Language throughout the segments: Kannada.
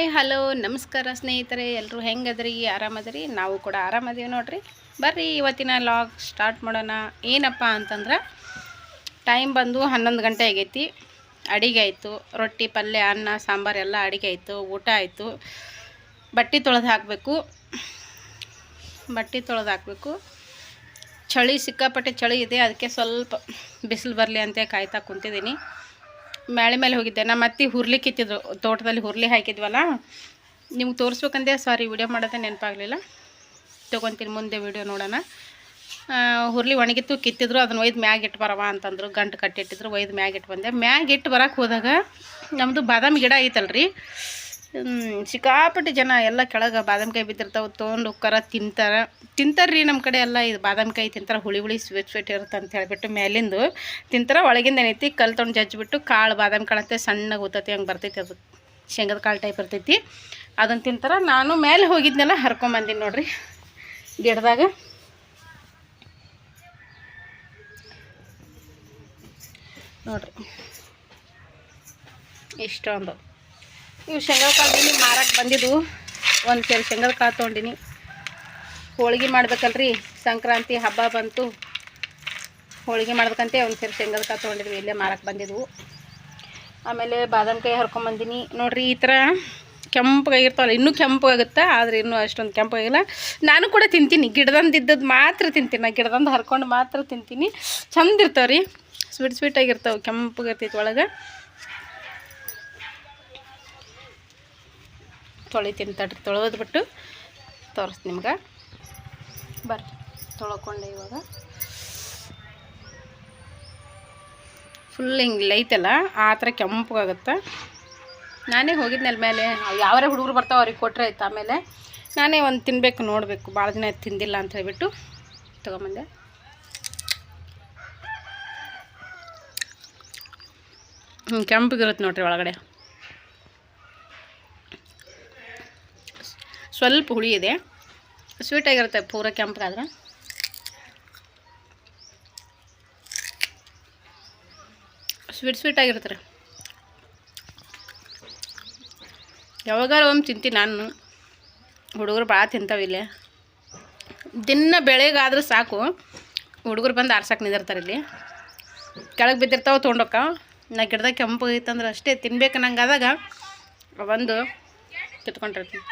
ಹಾಯ್, ಹಲೋ, ನಮಸ್ಕಾರ ಸ್ನೇಹಿತರೆ ಎಲ್ಲರೂ ಹೆಂಗದ್ರಿ? ಆರಾಮದ್ರಿ? ನಾವು ಕೂಡ ಆರಾಮದೀವಿ ನೋಡ್ರಿ. ಬರ್ರಿ, ಇವತ್ತಿನ ಲಾಗ್ ಸ್ಟಾರ್ಟ್ ಮಾಡೋಣ. ಏನಪ್ಪ ಅಂತಂದ್ರೆ, ಟೈಮ್ ಬಂದು ಹನ್ನೊಂದು ಗಂಟೆ ಆಗೈತಿ. ಅಡಿಗೆ ಆಯಿತು. ರೊಟ್ಟಿ, ಪಲ್ಯ, ಅನ್ನ, ಸಾಂಬಾರು ಎಲ್ಲ ಅಡಿಗೆ ಆಯಿತು. ಊಟ ಆಯಿತು. ಬಟ್ಟೆ ತೊಳೆದು ಹಾಕಬೇಕು. ಬಟ್ಟೆ ತೊಳೆದು ಹಾಕಬೇಕು. ಚಳಿ, ಸಿಕ್ಕಾಪಟ್ಟೆ ಚಳಿ ಇದೆ. ಅದಕ್ಕೆ ಸ್ವಲ್ಪ ಬಿಸಿಲು ಬರಲಿ ಅಂತ ಕಾಯ್ತಾ ಕುಂತಿದ್ದೀನಿ. ಮ್ಯಾಳೆ ಮೇಲೆ ಹೋಗಿದ್ದೆ. ನಮ್ಮ ಅತ್ತಿ ಹುರ್ಲಿ ಕಿತ್ತಿದ್ರು. ತೋಟದಲ್ಲಿ ಹುರ್ಲಿ ಹಾಕಿದ್ವಲ್ಲ? ನಿಮ್ಗೆ ತೋರಿಸ್ಬೇಕಂದೆ ಸಾರಿ ವಿಡಿಯೋ ಮಾಡೋದೇ ನೆನಪಾಗಲಿಲ್ಲ. ತೊಗೊತೀನಿ, ಮುಂದೆ ವಿಡಿಯೋ ನೋಡೋಣ. ಹುರ್ಲಿ ಒಣಗಿತ್ತು, ಕಿತ್ತಿದ್ರು, ಅದನ್ನ ಒಯ್ದು ಮ್ಯಾಗ ಇಟ್ಟು ಬರವ ಅಂತಂದ್ರು. ಗಂಟು ಕಟ್ಟಿಟ್ಟಿದ್ರು, ಒಯ್ದು ಮ್ಯಾಗ ಇಟ್ಟು ಬಂದೆ. ಮ್ಯಾಗ ಇಟ್ಟು ಬರೋಕೆ ಹೋದಾಗ ನಮ್ಮದು ಬಾದಾಮಿ ಗಿಡ ಐತಲ್ರಿ? ಸಿಕ್ಕಾಪಟ್ಟೆ ಜನ ಎಲ್ಲ ಕೆಳಗೆ ಬಾದಾಮಿಕಾಯಿ ಬಿದ್ದಿರ್ತಾವೆ, ತೊಗೊಂಡು ಉಕ್ಕರ ತಿಂತಾರೆ. ತಿಂತಾರೆ ರೀ ನಮ್ಮ ಕಡೆ ಎಲ್ಲ ಇದು ಬಾದಾಮಿಕಾಯಿ ತಿಂತಾರೆ, ಹುಳಿ ಹುಳಿ ಸ್ವೀಟ್ ಸ್ವೀಟ್ ಇರುತ್ತೆ ಅಂತ ಹೇಳಿಬಿಟ್ಟು ಮೇಲಿಂದು ತಿಂತಾರೆ ಒಳಗಿಂದ ಏನೈತಿ ಕಲ್ ತೊಗೊಂಡು ಜಜ್ಜಿಬಿಟ್ಟು ಕಾಳು ಬಾದಾಮಿ ಕಾಳು ಅಂತ ಸಣ್ಣಗೆ ಊತತಿ ಹಂಗೆ ಬರ್ತೈತಿ ಅದು. ಶೇಂಗದ ಕಾಳು ಟೈಪ್ ಇರ್ತೈತಿ. ಅದನ್ನು ತಿಂತಾರೆ, ನಾನು ಮೇಲೆ ಹೋಗಿದ್ನೆಲ್ಲ ಹರ್ಕೊಂಬಂದೀನಿ ನೋಡ್ರಿ ಗಿಡದಾಗ. ನೋಡ್ರಿ. ಇಷ್ಟೊಂದು. ಇವು ಶೇಂಗಾ ಕಾಳು ದಿನ ಮಾರಕ್ಕೆ ಬಂದಿದ್ದು ಒಂದು ಸೇರಿ ಶೇಂಗದ ಕಾಳು ತೊಗೊಂಡಿನಿ. ಹೋಳ್ಗೆ ಮಾಡ್ಬೇಕಲ್ರಿ. ಸಂಕ್ರಾಂತಿ ಹಬ್ಬ ಬಂತು. ಹೋಳಿಗೆ ಮಾಡ್ಬೇಕಂತೆ ಒಂದು ಸೇರಿ ಶೇಂಗದ ಕಾಳು ತೊಗೊಂಡಿದ್ವಿ. ಇಲ್ಲೇ ಮಾರಕ್ಕೆ ಬಂದಿದ್ವು. ಆಮೇಲೆ ಬಾದಾಮಿಕಾಯಿ ಹರ್ಕೊಂಬಂದಿನಿ ನೋಡ್ರಿ, ಈ ಥರ ಕೆಂಪಗಾಗಿರ್ತಾವಲ್ಲ ಇನ್ನೂ ಕೆಂಪಗಾಗುತ್ತೆ ಆದರೆ ಇನ್ನೂ ಅಷ್ಟೊಂದು ಕೆಂಪಗಾಗಿಲ್ಲ ನಾನು ಕೂಡ ತಿಂತೀನಿ. ಗಿಡದಂದು ಇದ್ದದ್ದು ಮಾತ್ರ ತಿಂತೀನಿ. ನಾನು ಗಿಡದಂದು ಹರ್ಕೊಂಡು ಮಾತ್ರ ತಿಂತೀನಿ. ಚಂದ ಇರ್ತಾವೆ ರೀ ಸ್ವೀಟ್ ಸ್ವೀಟಾಗಿರ್ತಾವೆ ಕೆಂಪಗಿರ್ತೈತೆ ಒಳಗೆ. ತೊಳಿತೀನಿ ತಡ್ರಿ. ತೊಳೆದ್ಬಿಟ್ಟು ತೋರಿಸ್ ನಿಮ್ಗೆ. ಬರ್ರಿ, ತೊಳ್ಕೊಂಡೆ ಇವಾಗ. ಫುಲ್ ಹಿಂಗೆ ಲೈತಲ್ಲ ಆ ಥರ ಕೆಂಪಗಾಗುತ್ತೆ. ನಾನೇ ಹೋಗಿದ್ನಲ್ಲ ಮೇಲೆ ಯಾವ್ಯಾರ ಹುಡುಗರು ಬರ್ತಾವೆ ಅವ್ರಿಗೆ ಕೊಟ್ಟರೆ ಆಯ್ತು ಆಮೇಲೆ. ನಾನೇ ಒಂದು ತಿನ್ನಬೇಕು ನೋಡಬೇಕು ಭಾಳ ದಿನ ತಿಂದಿಲ್ಲ ಅಂತ ಹೇಳ್ಬಿಟ್ಟು ತೊಗೊಂಬಂದೆ. ಕೆಂಪಗಿರುತ್ತೆ ನೋಡ್ರಿ ಒಳಗಡೆ. ಸ್ವಲ್ಪ ಹುಳಿ ಇದೆ. ಸ್ವೀಟಾಗಿರುತ್ತೆ ಪೂರ ಕೆಂಪಗಾದ್ರೆ ಸ್ವೀಟ್ ಸ್ವೀಟ್ ಆಗಿರ್ತಾರೆ ಯಾವಾಗಾರ ಒಮ್ಮೆ ತಿಂತೀನಿ ನಾನು. ಹುಡುಗರು ಭಾಳ ಇಲ್ಲಿ. ದಿನ ಬೆಳಗಾದ್ರೆ ಸಾಕು. ಹುಡುಗರು ಬಂದು ಆರ್ಸಕ್ಕೆ ನಿಂದಿರ್ತಾರೆ ಇಲ್ಲಿ. ಕೆಳಗೆ ಬಿದ್ದಿರ್ತಾವೆ ತೊಗೊಂಡೋಕ್ಕ ನಾ ಗಿಡದಾಗ ಕೆಂಪು ಐತಂದ್ರೆ ಅಷ್ಟೇ ತಿನ್ಬೇಕು ನಂಗೆ ಆದಾಗ ಬಂದು ಕಿತ್ಕೊಂಡಿರ್ತೀನಿ.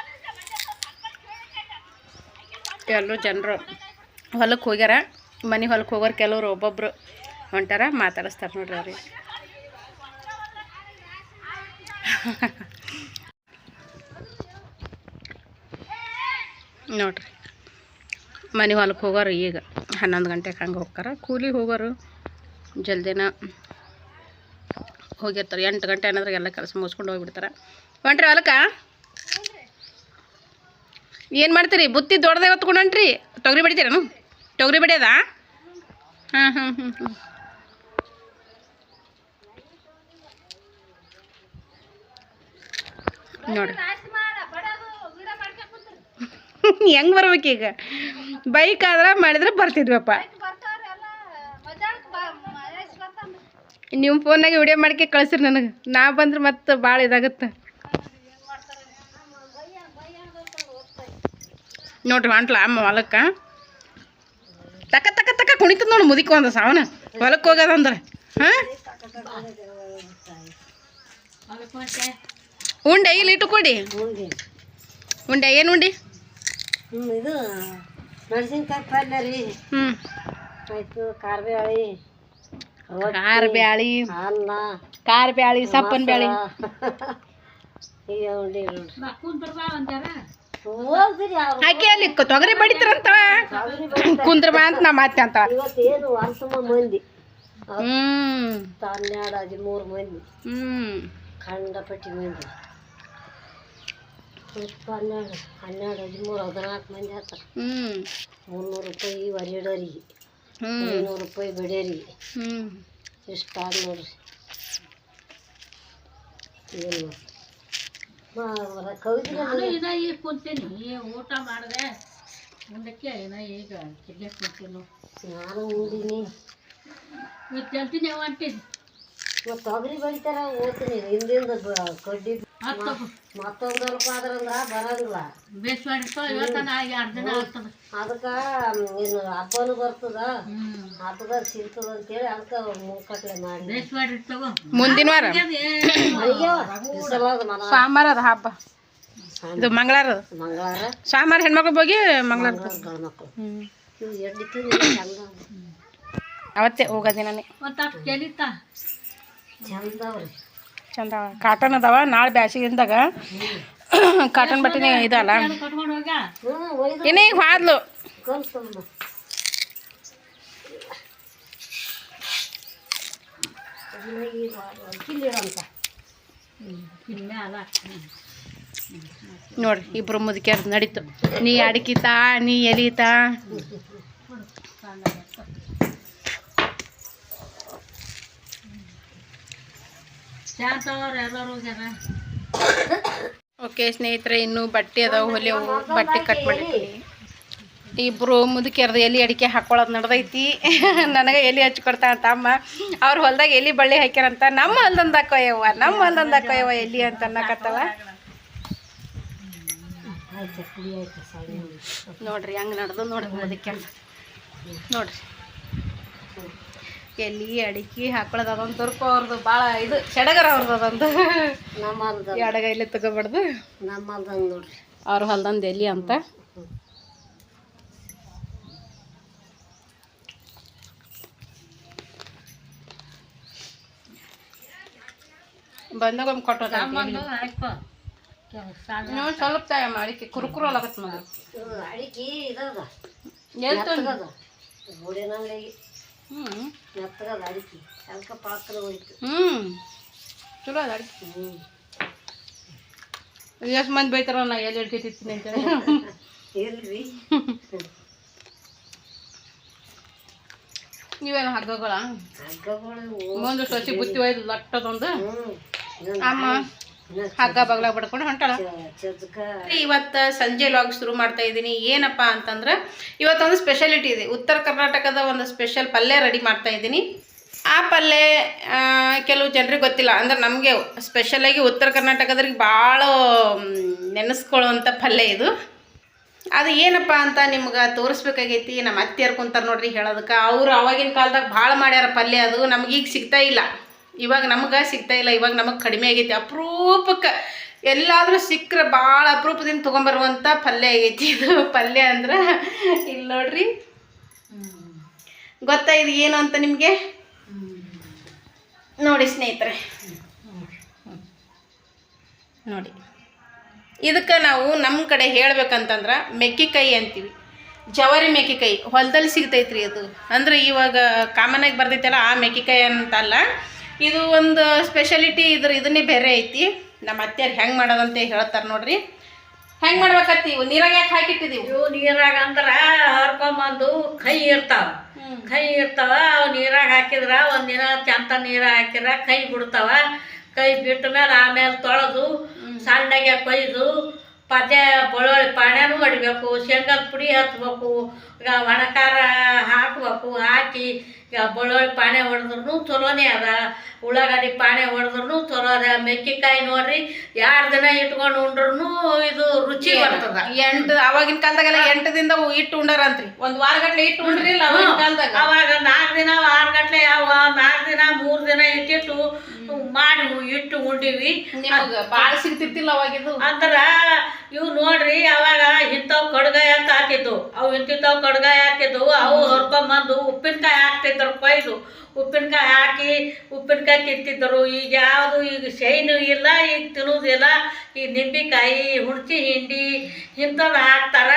ಎಲ್ಲರೂ ಜನರು ಹೊಲಕ್ಕೆ ಹೋಗ್ಯಾರ, ಮನೆ ಹೊಲಕ್ಕೆ ಹೋಗೋರು ಕೆಲವರು ಒಬ್ಬೊಬ್ಬರು ಹೊಂಟಾರ, ಮಾತಾಡಿಸ್ತಾರೆ ನೋಡ್ರಿ ಅವ್ರಿಗೆ. ನೋಡ್ರಿ, ಮನೆ ಹೊಲಕ್ಕೆ ಹೋಗೋರು ಈಗ ಹನ್ನೊಂದು ಗಂಟೆಗೆ ಹಂಗೆ ಹೋಗ್ತಾರೆ. ಕೂಲಿ ಹೋಗೋರು ಜಲ್ದಿನ ಹೋಗಿರ್ತಾರೆ. ಎಂಟು ಗಂಟೆ ಅನ್ನೋದ್ರಾಗ ಎಲ್ಲ ಕೆಲಸ ಮುಗಿಸ್ಕೊಂಡು ಹೋಗ್ಬಿಡ್ತಾರೆ. ಹೊಂಟ್ರಿ ಹೊಲಕ್ಕೆ? ಏನು ಮಾಡ್ತೀರಿ? ಬುತ್ತಿ ದೊಡ್ಡದೇ ಹೊತ್ಕೊಂಡು ಹೊಂಟ್ರಿ ತೊಗರಿ ಬಡಿತೀರೇನು? ತೊಗರಿ ಬಡಿಯೋದಾ? ಹಾಂ ಹಾಂ ಹ್ಞೂ ಹ್ಞೂ ನೋಡ್ರಿ. ಹೆಂಗೆ ಬರ್ಬೇಕೀಗ ಬೈಕ್ ಆದ್ರೆ ಮಾಡಿದ್ರೆ ಬರ್ತಿದ್ವಪ್ಪ. ನೀವು ಫೋನಾಗೆ ವಿಡಿಯೋ ಮಾಡ್ಕೆ ಕಳಿಸ್ರಿ ನನಗೆ. ನಾ ಬಂದ್ರೆ ಮತ್ತೆ ಭಾಳ ಇದಾಗುತ್ತೆ. ನೋಡ್ರಿ ಹೊಂಟ್ಲ ಅಮ್ಮ ಹೊಲಕ್ಕೆ ತಕ ತಕ ತಕ ಕುಣಿತದ ನೋಡಿ ಮುದಿಕ ಒಂದು ಸಾವನ ಹೊಲಕ್ಕೆ ಹೋಗೋದಂದ್ರೆ ಹಾಂ ಉಂಡೆ ಇಲ್ಲಿ ಇಟ್ಟು ಕೊಡಿ ಉಂಡೆ ಏನು ಉಂಡಿ ಇದು ಮೆಣಸಿನ್ಕಾಯಿ ಪಲ್ಯ ರೀ ಹ್ಞೂ ಆಯ್ತು ಖಾರ ಬ್ಯಾಳಿ ಖಾರ ಬ್ಯಾಳಿ ಅನ್ನ ಖಾರ ಬ್ಯಾಳಿ ಸಪ್ಪನ ಬ್ಯಾಳಿ ಈಗ ಉಂಡಿ ಆಕೆ ಅಲ್ಲಿ ತೊಗರಿ ಬಡಿತಾರಂತ ಕುಂದ್ರ ಅಂತ ನಾ ಮಾತೆ ಅಂತ. ಇವತ್ತೇನು ಮಂದಿ. ಹ್ಮ್. ಹನ್ನೆರಡು ಹದಿಮೂರು ಮಂದಿ. ಹ್ಮ್. ಖಂಡಪಟ್ಟಿ ಮಂದಿ. ಹನ್ನೆರಡು ಹನ್ನೆರಡು ಹದಿಮೂರು ಹದಿನಾಲ್ಕು ಮಂದಿ ಹತ್ತಾರ ಹ್ಮ್. ಮುನ್ನೂರು ರೂಪಾಯಿ ಒರಿಡೋರಿಗೆ ಹ್ಮ್. ಐನೂರು ರೂಪಾಯಿ ಬಡಿಯೋರಿಗೆ ಹ್ಮ್. ಇಷ್ಟ ಆದ್ ನೋಡ್ರಿ. ಏನು? ಕವಿತೆ ಊಟ ಮಾಡಿದೆ. ಮುಂದಕ್ಕೆ ಏನ ಈಗ ನಾನು ಊದಿನಿ ಇವತ್ತು ಅಂತೀನಿ ಹೊಂಟಿದ್ದೆ ಮತ್ತು ತೊಗರಿ ಬೆಳಿತಾರ ಓದ್ತೀನಿ ಹಿಂದಿಂದ ಕಡ್ಡಿ ಆದ್ರಂದ್ರ ಅದಕ್ಕೆ ಇನ್ನು ಹಬ್ಬನು ಬರ್ತದ. ಹಬ್ಬದಾಗ ಸಿಗ್ತದ ಅಂತೇಳಿ ಅದಕ್ಕೆ ಮುಂಕಟ್ಲೆ ಮಾಡಿ. ಮುಂದಿನ ವಾರ. ಸೋಮವಾರ ಅದ ಹಬ್ಬ. ಇದು ಮಂಗಳಾರ. ಅದ ಮಂಗಳವಾರ ಸೋಮವಾರ ಹೆಣ್ಮಕ್ಳು ಹೋಗಿ ಮಂಗಳಾರ ಮಕ್ಕಳು ಅವತ್ತೇ ಹೋಗೋದಿನೇ ಚಂದ ಅವ್ರಿ. ಚಂದ ಕಾಟನ್ ಅದಾವ, ನಾಳೆ ಬ್ಯಾಸಿಗಿಂದಾಗ. ಕಾಟನ್ ಬಟ್ಟೆನೇ ಇದಲ್ಲ. ಇನ್ನೇ ಈಗ ಹಾದ್ಲು. ನೋಡ್ರಿ, ಇಬ್ರು ಮುದುಕ್ಯಾರ ನಡೀತು. ನೀ ಅಡಿಕಿತಾ, ನೀ ಎಲಿತಾ? ಓಕೆ ಸ್ನೇಹಿತರೆ, ಇನ್ನು ಬಟ್ಟೆ ಅದಾವ ಹೊಲಿಯವು ಬಟ್ಟೆ ಕಟ್ ಮಾಡಿರ್ತೀನಿ ಇಬ್ರು ಮುದುಕಿಯರ್ದು ಎಲೆ ಅಡಿಕೆ ಹಾಕೊಳ್ಳೋದು ನಡ್ದೈತಿ. ನನಗೆ ಎಲೆ ಹಚ್ಕೊಡ್ತಾ ಅಂತ ಅಮ್ಮ. ಅವ್ರ ಹೊಲ್ದಾಗ ಎಲೆ ಬಳ್ಳಿ ಹಾಕ್ಯಾರಂತ. ನಮ್ಮ ಹೊಲ್ದಂದ ಹಾಕೋಯವ್ವ ನಮ್ಮ ಹೊಲ್ದಂದ ಹಾಕೋಯವ್ವ ಎಲ್ಲಿ ಅಂತ ಅನ್ನಕತ್ತವ. ನೋಡ್ರಿ, ಹಂಗೆ ನಡೆದು ನೋಡ್ರಿ ಮುದುಕ್ಯಾರ ನೋಡ್ರಿ. ಎಲ್ಲಿ ಅಡಿಕೆ ಹಾಕೊಳ್ಳೋದು ಅದೊಂದು ತುರ್ಕು ಅವ್ರದ್ದು ಭಾಳ ಇದು ಚೆಡಗರ ಅವ್ರದ್ದು ಅದಂತ ನಮ್ಮ ಎಡಗ ಇಲ್ಲಿ ತಗೋಬಾರ್ದು. ನೋಡ್ರಿ. ಅವ್ರ ಹೊಲ್ದಂದು ಎಲ್ಲಿ ಅಂತ. ಬಂದಾಗ ಒಮ್ಮೆ ಕೊಟ್ಟ ನೀವು ಸ್ವಲ್ಪ ತಾಯ ಅಡಿಕೆ ಕುರುಕುರು ಅಲಾಗತ್ತೆ ನಮಗೆ ಅಡಿಕೆ ಇದಾದ. ಎಲ್ಲಿ ತಂದದ ಮೆತ್ತಗದ ಅಡಿಕೆ. ಅದಕ್ಕೆ ಪಾತ್ರ ಹೋಯ್ತು. ಹ್ಞೂ ಚಲೋ ಅದ ಅಡಿಕೆ. ಹ್ಞೂ ಎಷ್ಟು ಮಂದಿ ಬೈತಾರ ನಾ ಎಲ್ಲಿ ಹಿಡ್ತಿರ್ತೀನಿ ಅಂತೇಳಿ ಎಲ್ರಿ ನೀವೇನು ಹಗ್ಗಗಳ? ಹಗ್ಗಗಳು ಒಂದು ಸಸಿ ಬುತ್ತಿ ಒಯ್ದು ಲಟ್ಟದೊಂದು? ಅಮ್ಮ. ಹಗ್ಗ ಬಗ್ಲ ಬಡ್ಕೊಂಡು ಹೊಂಟಾಳ. ಇವತ್ತ ಸಂಜೆ ಲಾಗ್ ಶುರು ಮಾಡ್ತಾ ಇದ್ದೀನಿ. ಏನಪ್ಪ ಅಂತಂದ್ರೆ ಇವತ್ತೊಂದು ಸ್ಪೆಷಾಲಿಟಿ ಇದೆ. ಉತ್ತರ ಕರ್ನಾಟಕದ ಒಂದು ಸ್ಪೆಷಲ್ ಪಲ್ಯ ರೆಡಿ ಮಾಡ್ತಾ ಇದ್ದೀನಿ. ಆ ಪಲ್ಯ ಕೆಲವು ಜನರಿಗೆ ಗೊತ್ತಿಲ್ಲ. ಅಂದ್ರೆ ನಮಗೆ ಸ್ಪೆಷಲಾಗಿ ಉತ್ತರ ಕರ್ನಾಟಕದ್ರಿಗೆ ಭಾಳ ನೆನೆಸ್ಕೊಳ್ಳುವಂಥ ಪಲ್ಯ ಇದು. ಅದು ಏನಪ್ಪ ಅಂತ ನಿಮ್ಗೆ ತೋರಿಸ್ಬೇಕಾಗೈತಿ. ನಮ್ಮ ಅತ್ತೆಯರ್ ಕುಂತಾರೆ ನೋಡ್ರಿ ಹೇಳೋದಕ್ಕೆ. ಅವರು ಅವಾಗಿನ ಕಾಲದಾಗ ಭಾಳ ಮಾಡ್ಯಾರ ಪಲ್ಯ ಅದು. ನಮ್ಗೆ ಈಗ ಸಿಗ್ತಾ ಇಲ್ಲ. ಇವಾಗ ನಮ್ಗೆ ಸಿಗ್ತಾ ಇಲ್ಲ, ಇವಾಗ ನಮಗೆ ಕಡಿಮೆ ಆಗೈತಿ, ಅಪರೂಪಕ್ಕೆ ಎಲ್ಲಾದರೂ ಸಿಕ್ಕರೆ ಭಾಳ ಅಪರೂಪದಿಂದ ತೊಗೊಂಬರುವಂಥ ಪಲ್ಯ ಆಗೈತಿ. ಇದು ಪಲ್ಯ ಅಂದ್ರೆ ಇಲ್ಲಿ ನೋಡ್ರಿ. ಗೊತ್ತಾ ಇದು ಏನು ಅಂತ ನಿಮಗೆ? ನೋಡಿ ಸ್ನೇಹಿತರೆ. ನೋಡಿ. ಇದಕ್ಕೆ ನಾವು ನಮ್ಮ ಕಡೆ ಹೇಳ್ಬೇಕಂತಂದ್ರೆ ಮೆಕ್ಕಿಕಾಯಿ ಅಂತೀವಿ. ಜವಾರಿ ಮೆಕ್ಕಿಕಾಯಿ, ಹೊಲದಲ್ಲಿ ಸಿಗ್ತೈತ್ರಿ ಅದು. ಅಂದ್ರೆ ಇವಾಗ ಆಗಿ ಬರ್ತೈತಲ್ಲ ಆ ಮೆಕ್ಕಿಕಾಯಿ ಅಂತಲ್ಲ ಇದು ಒಂದು ಸ್ಪೆಷಾಲಿಟಿ ಇದ್ರ ಇದನ್ನೇ ಬೇರೆ ಐತಿ. ನಮ್ಮ ಅತ್ತೆಯರು ಹೆಂಗೆ ಮಾಡೋದಂತ ಹೇಳ್ತಾರೆ ನೋಡ್ರಿ. ಹೆಂಗೆ ಮಾಡ್ಬೇಕತ್ತಿ? ಇವು ನೀರಾಗ ಯಾಕೆ ಹಾಕಿಟ್ಟಿದೀವಿ? ಇವು ನೀರಾಗ ಅಂದ್ರೆ ಹರ್ಕೊಂಬಂದು ಕೈ ಇರ್ತಾವ. ಕೈ ಇರ್ತಾವ ಅವು ನೀರಾಗ ಹಾಕಿದ್ರ ಒಂದಿನ ಚಂತ ನೀರ ಹಾಕಿದ್ರ ಕೈ ಬಿಡ್ತಾವ. ಕೈ ಬಿಟ್ಟ ಮೇಲೆ ಆಮೇಲೆ ತೊಳೆದು ಸಣ್ಣಗೆ ಕೊಯ್ದು ಪದ್ಯ ಬೆಳ್ಳುಳ್ಳಿ ಪಾಣ್ಯನೂ ಹೊಡಿಬೇಕು ಶೇಂಗಾದ ಪುಡಿ ಹಚ್ಬೇಕು ಈಗ ಒಣಕಾರ ಹಾಕ್ಬೇಕು ಹಾಕಿ ಈಗ ಬೆಳ್ಳುಳ್ಳಿ ಪಾಣೆ ಹೊಡೆದ್ರು ಚಲೋನೇ ಅದ. ಉಳ್ಳಾಗಡ್ಡಿ ಪಾಣೆ ಹೊಡೆದ್ರು ಚಲೋ ಅದ. ಮೆಕ್ಕಿಕಾಯಿ ನೋಡ್ರಿ ಎರಡು ದಿನ ಇಟ್ಕೊಂಡು ಉಂಡ್ರು ಇದು ರುಚಿ ಬರ್ತದ. ಎಂಟು ಅವಾಗಿನ ಕಾಲದಾಗೆಲ್ಲ ಎಂಟು ದಿನದ ಇಟ್ಟು ಉಂಡಾರಂತ್ರಿ. ಒಂದು ವಾರ ಗಟ್ಲೆ ಇಟ್ಟು ಉಂಡ್ರಿಲ್ಲ ಅವಾಗಿನ ಕಾಲದಾಗ? ಅವಾಗ ನಾಲ್ಕು ದಿನ ಆರು ಗಂಟೆ ಯಾವ ನಾಲ್ಕು ದಿನ ಮೂರು ದಿನ ಇಟ್ಟಿಟ್ಟು ಮಾಡಿ ಇಟ್ಟು ಉಂಡಿವಿ. ಭಾಳ ಸಿಗ್ತಿರ್ತಿಲ್ಲ ಅವಾಗಿದು? ಅಂದ್ರ ಇವು ನೋಡ್ರಿ ಅವಾಗ ಇಂಥವು ಕಡ್ಗಾಯಿ ಅಂತ ಹಾಕಿದ್ವು ಅವು ಇಂತಿಂಥವು ಕಡ್ಗಾಯಿ ಹಾಕಿದ್ವು ಅವು ಹೊರ್ಕೊಂಬಂದು ಉಪ್ಪಿನಕಾಯಿ ಹಾಕ್ತಿದ್ರು ಕೊಯ್ದು ಉಪ್ಪಿನಕಾಯಿ ಹಾಕಿ ಉಪ್ಪಿನಕಾಯಿ ತಿಂತಿದ್ರು ಈಗ ಯಾವುದು ಈಗ ಶೈನು ಇಲ್ಲ, ಈಗ ತಿನ್ನೋದಿಲ್ಲ ಈ ನಿಂಬೆಕಾಯಿ, ಹುಣಸಿ ಹಿಂಡಿ ಇಂಥದ್ದು ಹಾಕ್ತಾರ.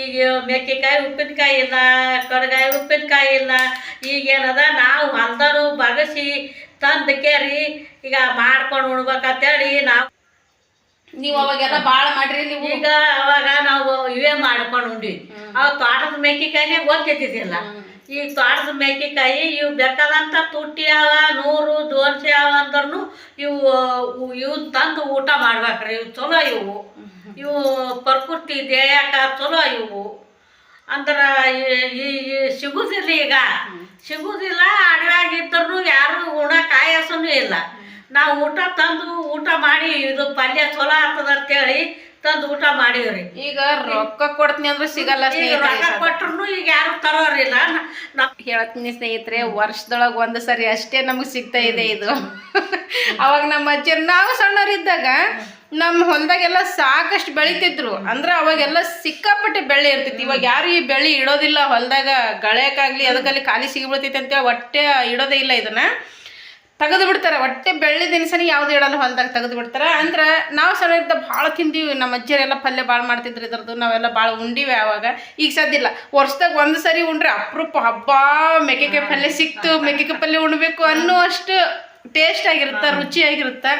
ಈಗ ಮೆಕ್ಕೆಕಾಯಿ ಉಪ್ಪಿನಕಾಯಿ ಇಲ್ಲ, ಕಡ್ಗಾಯಿ ಉಪ್ಪಿನಕಾಯಿ ಇಲ್ಲ. ಈಗೇನದ ನಾವು ಹೊಲ್ದರು ಬಗಸಿ ತಂದು ಕೇರಿ ಈಗ ಮಾಡ್ಕೊಂಡು ಉಣ್ಬೇಕಂತೇಳಿ ನಾವು ನೀವ್ ಅವಾಗೆಲ್ಲ ಬಾಳ ಮಾಡ್ರಿ ನೀವು. ಈಗ ಅವಾಗ ನಾವು ಇವೇ ಮಾಡ್ಕೊಂಡು ಉಂಡ್ವಿ ಅವಾಗ ತೋಟದ ಮೇಕೆಕಾಯಿನೇ ಗೊತ್ತಿದ್ದಿದ್ದಿಲ್ಲ. ಈ ತೋಟದ ಮೇಕೆಕಾಯಿ ಇವು ಬೇಕಾದಂಥ ತುಟ್ಟಿ ಅವ ನೂರು ದೋಸೆ ಅವ ಅಂದ್ರೂ ಇವು ಇವು ತಂದು ಊಟ ಮಾಡ್ಬೇಕ್ರಿ. ಇವು ಚಲೋ ಇವು. ಇವು ಪ್ರಕೃತಿ ದೇಹಕ್ಕ ಚಲೋ ಇವು. ಅಂದ್ರೆ ಈ- ಸಿಗುದಿಲ್ಲ ಈಗ. ಸಿಗುದಿಲ್ಲ ಅಡವ್ಯಾಗ ಇದ್ರೂ ಯಾರು ಉಣ ಕಾಯಸನೂ ಇಲ್ಲ. ನಾವು ಊಟ ತಂದು ಊಟ ಮಾಡಿ ಇದು ಪಲ್ಯ ಚಲೋ ಆಗ್ತದ ಅಂತೇಳಿ ತಂದು ಊಟ ಮಾಡೀವ್ರಿ. ಈಗ ರೊಕ್ಕ ಕೊಡ್ತೀನಿ ಅಂದ್ರೆ ಸಿಗಲ್ಲ ರೊಕ್ಕ ಕೊಟ್ರು ಈಗ ಯಾರು ತರೋರಿಲ್ಲ. ನಾವು ಹೇಳ್ತೀನಿ ಸ್ನೇಹಿತರೆ ವರ್ಷದೊಳಗೆ ಒಂದು ಸರಿ ಅಷ್ಟೇ ನಮಗೆ ಸಿಗ್ತಾ ಇದೆ ಇದು. ಅವಾಗ ನಮ್ಮ ಅಜ್ಜಿ ನಾವು ಸಣ್ಣವರಿದ್ದಾಗ ನಮ್ಮ ಹೊಲದಾಗೆಲ್ಲ ಸಾಕಷ್ಟು ಬೆಳಿತಿದ್ರು. ಅಂದ್ರೆ ಅವಾಗೆಲ್ಲ ಸಿಕ್ಕಾಪಟ್ಟೆ ಬೆಳೆ ಇರ್ತಿತ್ತು. ಇವಾಗ ಯಾರು ಈ ಬೆಳೆ ಇಡೋದಿಲ್ಲ ಹೊಲದಾಗ ಗಳ್ಯಾಕಾಗ್ಲಿ ಅದಕ್ಕಲ್ಲಿ ಖಾಲಿ ಸಿಗ್ಬಿಡ್ತೈತೆ ಅಂತೇಳಿ ಒಟ್ಟೆ ಇಡೋದೇ ಇಲ್ಲ ಇದನ್ನ. ತೆಗೆದು ಬಿಡ್ತಾರೆ ಒಟ್ಟೆ ಬೆಳ್ಳಿ ದಿನಸನಿ ಯಾವ್ದು ಇಡಲ್ಲ ಹೊಲದಾಗ ತೆಗೆದು ಬಿಡ್ತಾರೆ ಅಂದ್ರೆ ನಾವು ಸಣ್ಣ ಭಾಳ ತಿಂದೀವಿ, ನಮ್ಮ ಅಜ್ಜಿಯರೆಲ್ಲ ಪಲ್ಯ ಭಾಳ ಮಾಡ್ತಿದ್ರು ಇದ್ರದ್ದು, ನಾವೆಲ್ಲ ಭಾಳ ಉಂಡಿವಿ ಆವಾಗ. ಈಗ ಸದ್ದಿಲ್ಲ ವರ್ಷದಾಗ ಒಂದು ಸರಿ ಉಂಡ್ರೆ ಅಪರೂಪ ಹಬ್ಬ, ಮೆಕ್ಕೆಕಾಯಿ ಪಲ್ಯ ಸಿಕ್ತು, ಮೆಕ್ಕೆಕಾಯಿ ಪಲ್ಯ ಉಣ್ಬೇಕು ಅನ್ನೋ ಅಷ್ಟು ಟೇಸ್ಟ್ ಆಗಿರುತ್ತೆ. ರುಚಿಯಾಗಿರುತ್ತೆ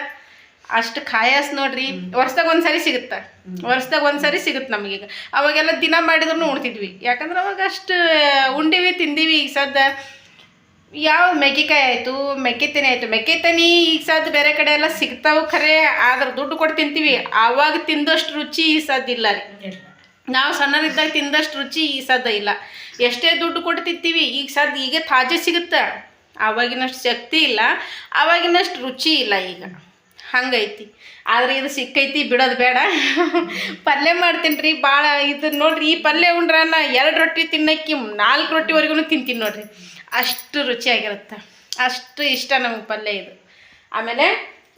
ಅಷ್ಟು ಖಾಯಸ್ ನೋಡ್ರಿ. ವರ್ಷದಾಗ ಒಂದು ಸರಿ ಸಿಗುತ್ತೆ? ವರ್ಷದಾಗ ಒಂದು ಸರಿ ಸಿಗುತ್ತೆ ನಮಗೀಗ ಅವಾಗೆಲ್ಲ ದಿನ ಮಾಡಿದ್ರು ಉಣ್ತಿದ್ವಿ. ಯಾಕಂದ್ರೆ ಅವಾಗ ಅಷ್ಟು ಉಂಡಿವಿ, ತಿಂದೀವಿ ಈಗ ಸದ್ದ ಯಾವ ಮೆಕ್ಕೆಕಾಯಿ ಆಯಿತು ಮೆಕ್ಕೆತನಿ ಆಯಿತು. ಮೆಕ್ಕೆತನಿ ಈಗ ಸದ್ ಬೇರೆ ಕಡೆ ಎಲ್ಲ ಸಿಗ್ತಾವು ಖರೆ ಆದ್ರೆ ದುಡ್ಡು ಕೊಟ್ಟು ತಿಂತೀವಿ. ಆವಾಗ ತಿಂದಷ್ಟು ರುಚಿ ಈ ಸದ್ದಿಲ್ಲ ರೀ. ನಾವು ಸಣ್ಣದಿದ್ದಾಗ ತಿಂದಷ್ಟು ರುಚಿ ಈ ಸದ್ದ ಇಲ್ಲ. ಎಷ್ಟೇ ದುಡ್ಡು ಕೊಟ್ಟು ತಿಂತೀವಿ ಈಗ ಸದ್ ಈಗ ತಾಜೆ ಸಿಗುತ್ತೆ? ಆವಾಗಿನಷ್ಟು ಶಕ್ತಿ ಇಲ್ಲ ಆವಾಗಿನಷ್ಟು ರುಚಿ ಇಲ್ಲ ಈಗ. ಹಂಗೈತಿ. ಆದ್ರೆ ಇದು ಸಿಕ್ಕೈತಿ, ಬಿಡೋದು ಬೇಡ. ಪಲ್ಯ ಮಾಡ್ತೀನಿ ರೀ ಭಾಳ ಇದು ನೋಡ್ರಿ, ಈ ಪಲ್ಯ ಉಂಡ್ರೆ ನಾ ಎರಡು ರೊಟ್ಟಿ ತಿನ್ನಕ್ಕೆ, ನಾಲ್ಕು ರೊಟ್ಟಿವರೆಗೂ ತಿಂತೀನಿ ನೋಡ್ರಿ. ಅಷ್ಟು ರುಚಿಯಾಗಿರುತ್ತೆ. ಅಷ್ಟು ಇಷ್ಟ ನಮಗೆ ಪಲ್ಯ ಇದು. ಆಮೇಲೆ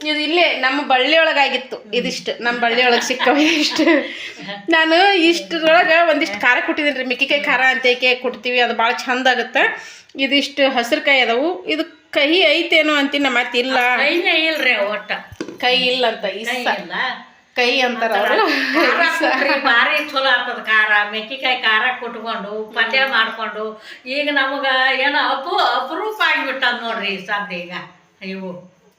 ಇದು ಇಲ್ಲೇ ನಮ್ಮ ಬಳ್ಳಿಯೊಳಗಾಗಿತ್ತು, ಇದಿಷ್ಟು. ನಮ್ಮ ಬಳ್ಳಿಯೊಳಗೆ ಸಿಕ್ಕವ ಇಷ್ಟು. ನಾನು ಇಷ್ಟರೊಳಗೆ ಒಂದಿಷ್ಟು ಖಾರ ಕೊಟ್ಟಿದ್ದೀನಿ ರೀ ಮಿಕ್ಕಿಕಾಯಿ ಖಾರ ಅಂತ ಏಕೆ ಕೊಡ್ತೀವಿ ಅದು ಭಾಳ ಚಂದ ಆಗುತ್ತೆ. ಇದಿಷ್ಟು ಹಸಿರು ಕಾಯಿ ಅದಾವು. ಇದು ಕಹಿ ಐತೇನೋ ಅಂತೀನಿ ನಮ್ಮ ಇಲ್ಲ. ಕೈನೇ ಇಲ್ರಿ ಒಟ್ಟ. ಕೈ ಇಲ್ಲ ಅಂತ ಕೈ ಇಸ್ಸ. ಇಲ್ಲ. ಕೈ ಅಂತಾರ ಅವರು. ಖಾರ ಕೊಟ್ರಿ ಭಾರಿ ಚಲೋ ಆಗ್ತದ ಖಾರ. ಮೆಕ್ಕಿಕಾಯಿ ಖಾರ ಕುಟ್ಕೊಂಡು ಪಲ್ಯ ಮಾಡ್ಕೊಂಡು ಈಗ ನಮಗ ಏನೋ ಅಪು ಅಪರೂಪ ಆಗಿಬಿಟ್ಟದ ನೋಡ್ರಿ ಸದ್ಯ ಈಗ ಇವು.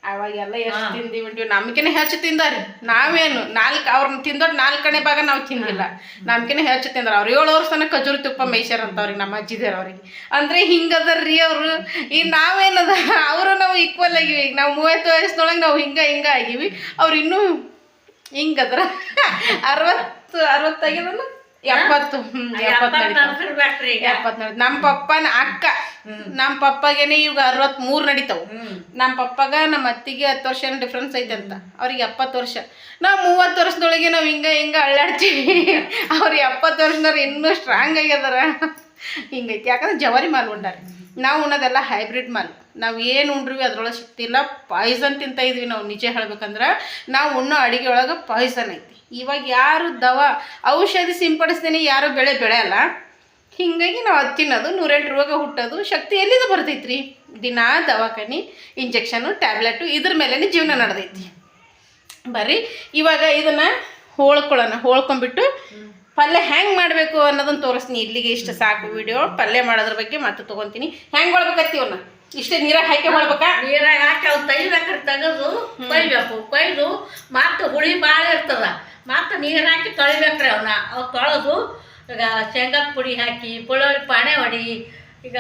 ಅವಾಗೆಲ್ಲ ಎಷ್ಟು ತಿಂದಿ ಬಿಟ್ಟಿವಿ ನಮ್ಕಿನ ಹೆಚ್ಚು ತಿಂದಾರಿ. ನಾವೇನು? ನಾಲ್ಕು ಅವ್ರನ್ನ ತಿಂದೋಟ್ ನಾಲ್ಕನೇ ಭಾಗ ನಾವು ತಿಂದಿಲ್ಲ. ನಮ್ಕಿನ ಹೆಚ್ಚು ತಿಂದ್ರ ಅವ್ರು. ಏಳು ವರ್ಷ ತನಕ ಖಜೂರಿ ತುಪ್ಪ ಮೇಯ್ಸ್ಯಾರ ಅಂತ ಅವ್ರಿಗೆ ನಮ್ಮ ಅಜ್ಜಿದೇರ ಅವ್ರಿಗೆ. ಅಂದ್ರೆ ಹಿಂಗದರ್ರಿ ಅವರು. ಈಗ ನಾವೇನದ? ಅವರು ನಾವು ಈಕ್ವಲ್ ಆಗಿವಿ. ಈಗ ನಾವು ಮೂವತ್ತು ವಯಸ್ಸಿನೊಳಗೆ ನಾವು ಹಿಂಗ ಹಿಂಗ ಆಗಿವಿ. ಅವ್ರು ಇನ್ನೂ ಹಿಂಗದ್ರ. ಅರವತ್ತು ಅರವತ್ತಾಗ್ಯದಲ್ಲ ಎಪ್ಪತ್ತು ನಡೀತಾವ ನಮ್ಮ ಪಪ್ಪನ ಅಕ್ಕ. ನಮ್ಮ ಪಪ್ಪಗೇನೆ ಈಗ ಅರವತ್ಮೂರು ನಡೀತಾವು. ನಡೀತಾವ್ ನಮ್ಮ ಪಪ್ಪಗ ನಮ್ಮ ಅತ್ತಿಗೆ ಹತ್ತು ವರ್ಷ ಏನೋ ಡಿಫ್ರೆನ್ಸ್ ಐತೆ ಅಂತ. ಅವ್ರಿಗೆ ಎಪ್ಪತ್ತು ವರ್ಷ. ನಾವು ಮೂವತ್ತು ವರ್ಷದೊಳಗೆ ನಾವು ಹಿಂಗ ಹಿಂಗ ಅಳ್ಳಾಡ್ತೀವಿ. ಅವ್ರ ಎಪ್ಪತ್ತು ವರ್ಷದವ್ರು ಇನ್ನೂ ಸ್ಟ್ರಾಂಗ್ ಆಗ್ಯದಾರ. ಹಿಂಗೈತಿ. ಯಾಕಂದ್ರೆ ಜವಾರಿ ಮಾಲ್ ಉಂಡಾರ. ನಾವು ಉಣ್ಣೋದೆಲ್ಲ ಹೈಬ್ರಿಡ್ ಮಾಲ್. ನಾವು ಏನು ಉಂಡ್ರಿ ಅದ್ರೊಳಗೆ ಶಕ್ತಿ ಇಲ್ಲ ಪಾಯ್ಸನ್ ತಿಂತ ಇದ್ವಿ ನಾವು. ನಿಜ ಹೇಳ್ಬೇಕಂದ್ರೆ ನಾವು ಉಣ್ಣೋ ಅಡಿಗೆ ಒಳಗೆ ಪಾಯ್ಸನ್ ಐತಿ. ಇವಾಗ ಯಾರು ದವ ಔಷಧಿ ಸಿಂಪಡಿಸ್ದೇನೆ ಯಾರು ಬೆಳೆ ಬೆಳೆಯಲ್ಲ? ಹಿಂಗಾಗಿ ನಾವು ಅದು ತಿನ್ನೋದು ನೂರೆಂಟು ರೋಗ ಹುಟ್ಟೋದು ಶಕ್ತಿ ಎಲ್ಲಿಂದ ಬರ್ತೈತ್ರಿ? ದಿನಾ ದವಾಖಾನಿ ಇಂಜೆಕ್ಷನು ಟ್ಯಾಬ್ಲೆಟು ಇದ್ರ ಮೇಲೇ ಜೀವನ ನಡೆದೈತಿ. ಬರ್ರಿ ಇವಾಗ ಇದನ್ನು ಹೋಳ್ಕೊಳ್ಳೋಣ ಹೋಳ್ಕೊಂಬಿಟ್ಟು ಪಲ್ಯ ಹೆಂಗೆ ಮಾಡಬೇಕು ಅನ್ನೋದನ್ನು ತೋರಿಸ್ತೀನಿ. ಇಲ್ಲಿಗೆ ಇಷ್ಟು ಸಾಕು ವಿಡಿಯೋ ಪಲ್ಯ ಮಾಡೋದ್ರ ಬಗ್ಗೆ ಮತ್ತೆ ತೊಗೊತೀನಿ. ಹೆಂಗೆ ಮಾಡ್ಬೇಕತ್ತಿ ಅವನ್ನ ಇಷ್ಟೇ ನೀರಾಗ ಹಾಕಿ ಮಾಡ್ಬೇಕಾ? ನೀರಾಗ ಹಾಕಿ ಅವು ತೈಬೇಕಾರೆ ತೆಗೆದು ಕೊಯ್ಬೇಕು. ಕೊಯ್ದು ಮತ್ತು ಹುಳಿ ಭಾಳ ಇರ್ತದ. ಮತ್ತೆ ನೀರು ಹಾಕಿ ತೊಳಿಬೇಕ್ರಿ ಅವನ್ನ ಅವು ತೊಳೆದು ಈಗ ಶೇಂಗಾ ಪುಡಿ ಹಾಕಿ ಬೆಳ್ಳುಳ್ಳಿ ಪಾಣೆ ಹೊಡಿ ಈಗ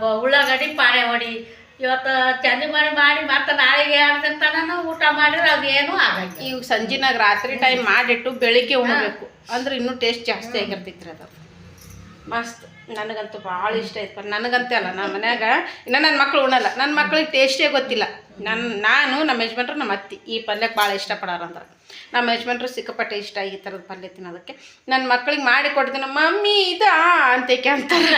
ಬ ಉಳ್ಳಾಗಡ್ಡಿ ಪಾಣೆ ಹೊಡಿ ಇವತ್ತು ಚಂದಿ ಮಾಡಿ ಮಾಡಿ ಮತ್ತೆ ನಾಳೆಗೆ ಅಂತನೂ ಊಟ ಮಾಡಿದ್ರೆ ಅದೇನು ಆಗಲ್ಲ ಈಗ ಸಂಜೆನಾಗ ರಾತ್ರಿ ಟೈಮ್ ಮಾಡಿಟ್ಟು ಬೆಳಿಗ್ಗೆ ಉಣಬೇಕು. ಅಂದ್ರೆ ಇನ್ನೂ ಟೇಸ್ಟ್ ಜಾಸ್ತಿ ಆಗಿರ್ತೈತ್ರಿ ಅದು. ಮಸ್ತ್. ನನಗಂತೂ ಭಾಳ ಇಷ್ಟ ಆಯ್ತು ನನಗಂತೆ ಅಲ್ಲ ನಮ್ಮ ಮನ್ಯಾಗ ಇನ್ನು ನನ್ನ ಮಕ್ಳು ಉಣಲ್ಲ. ನನ್ನ ಮಕ್ಳಿಗೆ ಟೇಸ್ಟೇ ಗೊತ್ತಿಲ್ಲ. ನನ್ನ ನಾನು ನಮ್ಮ ಯಜಮಾನ್ರು ನಮ್ಮ ಅತ್ತಿ. ಈ ಪಲ್ಯಕ್ಕೆ ಭಾಳ ಇಷ್ಟಪಡೋರಂದ್ರೆ ನಮ್ಮ ಯಜಮಾನ್ರು ಸಿಕ್ಕಾಪಟ್ಟೆ ಇಷ್ಟ ಈ ಥರದ ಪಲ್ಯ ತಿನ್ನೋದಕ್ಕೆ. ನನ್ನ ಮಕ್ಳಿಗೆ ಮಾಡಿ ಕೊಡ್ತೀನಿ ಮಮ್ಮಿ ಇದಾ? ಅಂತೇಕೆ ಅಂತಾರೆ.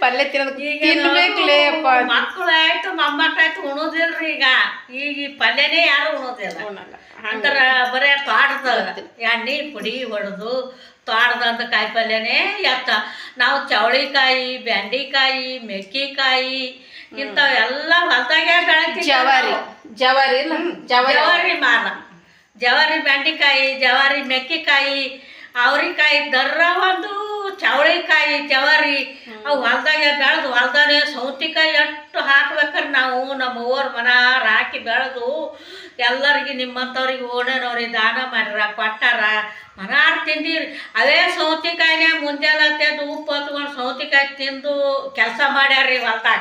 ಪಲ್ಯ ತಿನ್ನೋದಕ್ಕೆ ತಿನ್ಬೇಕಲೇ ಅಪ್ಪ ಅಂತ. ಮಕ್ಕಳು ಆಯ್ತು ಮೊಮ್ಮಕ್ಳಾಯ್ತು ಉಣೋದಿಲ್ರಿ ಈಗ. ಈಗ ಈ ಪಲ್ಯನೇ ಯಾರು ಉಣೋದಿಲ್ಲ. ಉಣಲ್ಲ. ಅಂತರ ಬರೇ ತೋಟದ ಎಣ್ಣೆ ಪುಡಿ ಹೊಡೆದು ತೋಟದಂತ ಕಾಯಿ ಪಲ್ಯನೇ ಎತ್ತ. ನಾವು ಚವಳಿಕಾಯಿ ಬೆಂಡೆಕಾಯಿ ಮೆಕ್ಕಿಕಾಯಿ ಇಂಥವೆಲ್ಲ ಹೊಲ್ದಾಗೆ ಬೆಳಿತೀವಿ ಜವಾರಿ. ಜವಾರಿ ಇಲ್ಲ? ಜವಾರಿ. ಜವಾರಿ ಮಾರ. ಜವಾರಿ ಬೆಂಡೆಕಾಯಿ ಜವಾರಿ ಮೆಕ್ಕಿಕಾಯಿ ಅವ್ರಿಕಾಯಿ ದರ್ರ ಒಂದು ಚವಳಿಕಾಯಿ ಚವರಿ ಅವು ಹೊಲ್ದಾಗ ಬೆಳೆದು ಹೊಲ್ದಾನೆ ಸೌತಿಕಾಯಿ ಎಷ್ಟು ಹಾಕ್ಬೇಕಾರೆ ನಾವು ನಮ್ಮ ಊರ ಮನಾರ ಹಾಕಿ ಬೆಳೆದು ಎಲ್ಲರಿಗೆ ನಿಮ್ಮಂಥವ್ರಿಗೆ ಓಣನವ್ರಿಗೆ ದಾನ ಮಾಡ್ಯಾರ ಕೊಟ್ಟಾರ. ಮನಾರ ತಿಂದೀರಿ. ಅದೇ ಸೌತಿಕಾಯಿನೇ ಮುಂಜಾನೆ ತೆಗೆದು ಉಪ್ಪು ಹತ್ಕೊಂಡು ಸೌತಿಕಾಯಿ ತಿಂದು ಕೆಲಸ ಮಾಡ್ಯಾರ್ರಿ ಹೊಲ್ದಾಗ.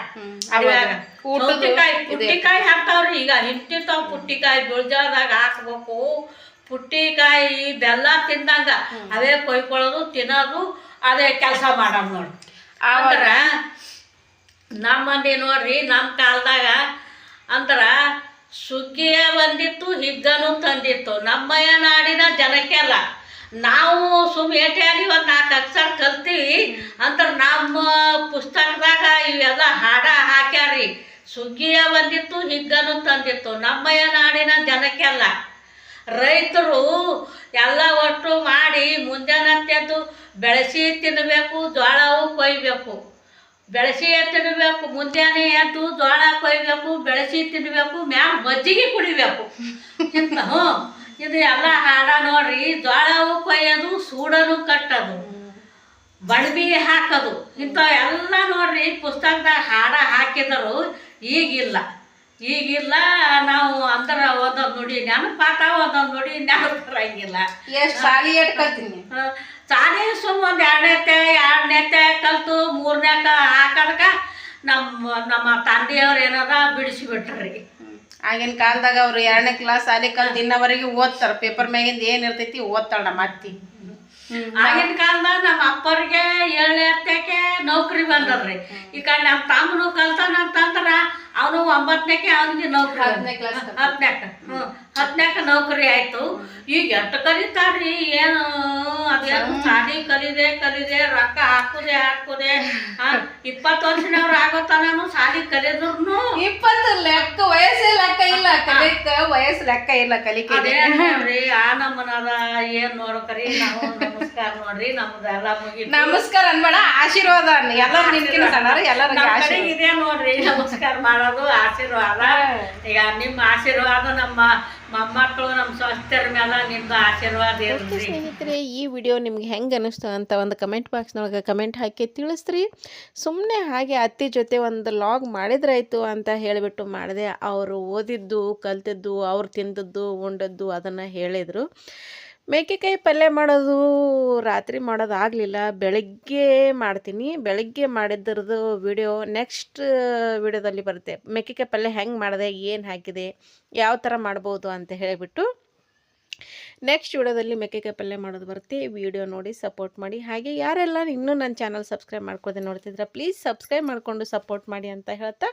ಅವಾಗ ಸೌತಿಕಾಯಿ. ಪುಟ್ಟಿಕಾಯಿ ಹಾಕ್ತಾವ್ರಿ ಈಗ ಇಂತಿಂತಾವ್ ಪುಟ್ಟಿಕಾಯಿ ಬಿಳ್ಜಾದಾಗ ಹಾಕ್ಬೇಕು. ಪುಟ್ಟಿಕಾಯಿ ಬೆಲ್ಲ ತಿಂದಂಗ ಅದೇ ಕೊಯ್ಕೊಳ್ಳೋದು ತಿನ್ನೋದು ಅದೇ ಕೆಲಸ ಮಾಡಮ್ ನೋಡಿ. ಅಂದ್ರ ನಮ್ಮಂದಿ ನೋಡ್ರಿ ನಮ್ಮ ಕಾಲದಾಗ ಅಂದ್ರ ಸುಗ್ಗಿಯ ಬಂದಿತ್ತು ಹಿಗ್ಗನು ತಂದಿತ್ತು. ನಮ್ಮಯ್ಯ ನಾಡಿನ ಜನಕ್ಕೆಲ್ಲ ನಾವು ಸುಮ್ ಏಟಿಯಾಗಿ ಒಂದು ನಾಲ್ಕು ಅಕ್ಷರ ಕಲ್ತೀವಿ. ಅಂದ್ರೆ ನಮ್ಮ ಪುಸ್ತಕದಾಗ ಇವೆಲ್ಲ ಹಾಡ ಹಾಕ್ಯಾರಿ ಸುಗ್ಗಿಯ ಬಂದಿತ್ತು ಹಿಗ್ಗನು ತಂದಿತ್ತು. ನಮ್ಮಯ್ಯ ನಾಡಿನ ಜನಕ್ಕೆಲ್ಲ ರೈತರು ಎಲ್ಲ ಮುಂಜಾನತ್ತೆದ್ದು ಬೆಳೆಸಿ ತಿನ್ನಬೇಕು ಜೋಳವು ಕೊಯ್ಬೇಕು. ಬೆಳೆಸಿ ತಿನ್ನಬೇಕು ಮುಂಜಾನೆ ಎದ್ದು ಜೋಳ ಕೊಯ್ಬೇಕು, ಬೆಳೆಸಿ ತಿನ್ನಬೇಕು ಮ್ಯಾಲ ಮಜ್ಜಿಗೆ ಕುಡಿಬೇಕು. ಹ್ಞೂ ಇದು ಎಲ್ಲ ಹಾಡ ನೋಡ್ರಿ. ಜೋಳವು ಕೊಯ್ಯೋದು, ಸೂಡನು ಕಟ್ಟೋದು ಬಣಬಿ ಹಾಕೋದು. ಇಂಥವು ಎಲ್ಲ ನೋಡ್ರಿ, ಪುಸ್ತಕದಾಗ ಹಾಡ ಹಾಕಿದರು ಈಗಿಲ್ಲ. ಈಗಿಲ್ಲ ನಾವು ಅಂದ್ರೆ ಒಂದೊಂದು ನೋಡಿ ನೆನಪಾತ ಒಂದೊಂದು ನುಡಿ ನೆನಪಿರಂಗಿಲ್ಲ ಎಷ್ಟು ಸಾಲಿ ಎಟ್ ಕಲ್ತೀನಿ ಸಾಲಿ ಸುಮ್ಮ ಒಂದು ಎರಡನೇ ಎರಡನೇತೆ ಕಲ್ತು ಮೂರನೇಕ ಹಾಕದಕ ನಮ್ಮ ನಮ್ಮ ತಂದೆಯವ್ರು ಏನದ ಬಿಡಿಸಿಬಿಟ್ರಿ. ಆಗಿನ ಕಾಲದಾಗ ಅವ್ರು ಎರಡನೇ ಕ್ಲಾಸ್ ಸಾಲಿ ಕಲ್ತು ಇನ್ನವರೆಗೆ ಓದ್ತಾರ. ಪೇಪರ್ ಮ್ಯಾಗಿಂದ ಏನ್ ಇರ್ತೈತಿ ಓದ್ತಾಳ ನಮ್ಮ ಅತ್ತಿ. ಆಗಿನ ಕಾಲದಾಗ ನಮ್ಮ ಅಪ್ಪರಿಗೆ ಏಳನೇ ಹತ್ತಕ್ಕೆ ನೌಕರಿ ಬಂದದ್ರಿ. ಈ ಕಡೆ ನಮ್ಮ ತಮ್ಮನು ಕಲ್ತಾನ ಅಂತಂದ್ರ ಅವನು ಒಂಬತ್ತನೇಕೆ ಅವನಿಗೆ ನೌಕರಿ. ಹತ್ತನೇಕ. ಹ್ಞೂ ಹತ್ತನೇಕ ನೌಕರಿ ಆಯಿತು. ಈಗ ಎಷ್ಟು ಕರೀತಾರ್ರಿ ಏನು? ಅದೇನು ಸಾಲಿ ಕಲಿದೆ ಕಲಿದೆ ರೊಕ್ಕ ಹಾಕುದೆ ಹಾಕುದೆ. ಇಪ್ಪತ್ತು ವರ್ಷನವ್ರು ಆಗೋತನೂ ಸಾಲಿ ಕಲಿದ್ರು ಇಪ್ಪತ್ತು ಲೆಕ್ಕ ವಯಸ್ಸೇ ಲೆಕ್ಕ ಇಲ್ಲ. ಕಲಿಕ ವಯಸ್ಸು ಲೆಕ್ಕ ಇಲ್ಲ ಕಲಿಕೆ ಅದೇ ನೋಡ್ರಿ ಆ ನಮ್ಮನದ ಏನು ನೋಡ್ಕರಿ ನಾವು ನಮಸ್ಕಾರ ನೋಡ್ರಿ ನಮ್ದೆಲ್ಲ ಮುಗಿ ನಮಸ್ಕಾರ ಅನ್ಬೇಡ ಆಶೀರ್ವಾದ ಎಲ್ಲರೂ ನಿನ್ಕಿನ ಸಣ್ಣಾರ ಆಶೀರ್ವಾದ. ಇದೆ ನೋಡ್ರಿ ನಮಸ್ಕಾರ ಮಾಡೋದು ಆಶೀರ್ವಾದ. ಈಗ ನಿಮ್ಮ ಆಶೀರ್ವಾದ ನಮ್ಮ ಮೊಮ್ಮಕ್ಕಳು ನಮ್ಮ ಸ್ವಸ್ಥರ ಮೇಲೆ ನಿಮ್ದು ಆಶೀರ್ವಾದ ಇರ್ಲಿ ಸ್ನೇಹಿತರೆ ಈ ವಿಡಿಯೋ ನಿಮ್ಗೆ ಹೆಂಗೆ ಅನ್ನಿಸ್ತು ಅಂತ ಒಂದು ಕಮೆಂಟ್ ಬಾಕ್ಸ್ನೊಳಗೆ ಕಮೆಂಟ್ ಹಾಕಿ ತಿಳಿಸ್ರಿ. ಸುಮ್ಮನೆ ಹಾಗೆ ಅತ್ತಿ ಜೊತೆ ಒಂದು ಲಾಗ್ ಮಾಡಿದ್ರಾಯ್ತು ಅಂತ ಹೇಳಿಬಿಟ್ಟು ಮಾಡಿದೆ ಅವರು ಓದಿದ್ದು ಕಲ್ತಿದ್ದು ಅವ್ರು ತಿಂದದ್ದು ಉಂಡದ್ದು ಅದನ್ನು ಹೇಳಿದರು. ಮೇಕೆಕಾಯಿ ಪಲ್ಯ ಮಾಡೋದು ರಾತ್ರಿ ಮಾಡೋದು ಆಗಲಿಲ್ಲ. ಬೆಳಗ್ಗೆ ಮಾಡ್ತೀನಿ. ಬೆಳಗ್ಗೆ ಮಾಡಿದ್ದರದ್ದು ವಿಡಿಯೋ ನೆಕ್ಸ್ಟ್ ವಿಡಿಯೋದಲ್ಲಿ ಬರುತ್ತೆ. ಮೇಕೆಕಾಯಿ ಪಲ್ಯ ಹೆಂಗೆ ಮಾಡಿದೆ, ಏನು ಹಾಕಿದೆ, ಯಾವ ಥರ ಮಾಡ್ಬೋದು ಅಂತ ಹೇಳಿಬಿಟ್ಟು ನೆಕ್ಸ್ಟ್ ವಿಡಿಯೋದಲ್ಲಿ ಮೆಕ್ಕೆಕಾಯಿ ಪಲ್ಯ ಮಾಡೋದು ಬರುತ್ತೆ. ವಿಡಿಯೋ ನೋಡಿ ಸಪೋರ್ಟ್ ಮಾಡಿ. ಹಾಗೆ ಯಾರೆಲ್ಲ ಇನ್ನೂ ನನ್ನ ಚಾನಲ್ ಸಬ್ಸ್ಕ್ರೈಬ್ ಮಾಡ್ಕೋದೆ ನೋಡ್ತಿದ್ರೆ ಪ್ಲೀಸ್ ಸಬ್ಸ್ಕ್ರೈಬ್ ಮಾಡಿಕೊಂಡು ಸಪೋರ್ಟ್ ಮಾಡಿ ಅಂತ ಹೇಳ್ತಾ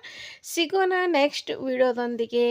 ಸಿಗೋಣ ನೆಕ್ಸ್ಟ್ ವಿಡಿಯೋದೊಂದಿಗೆ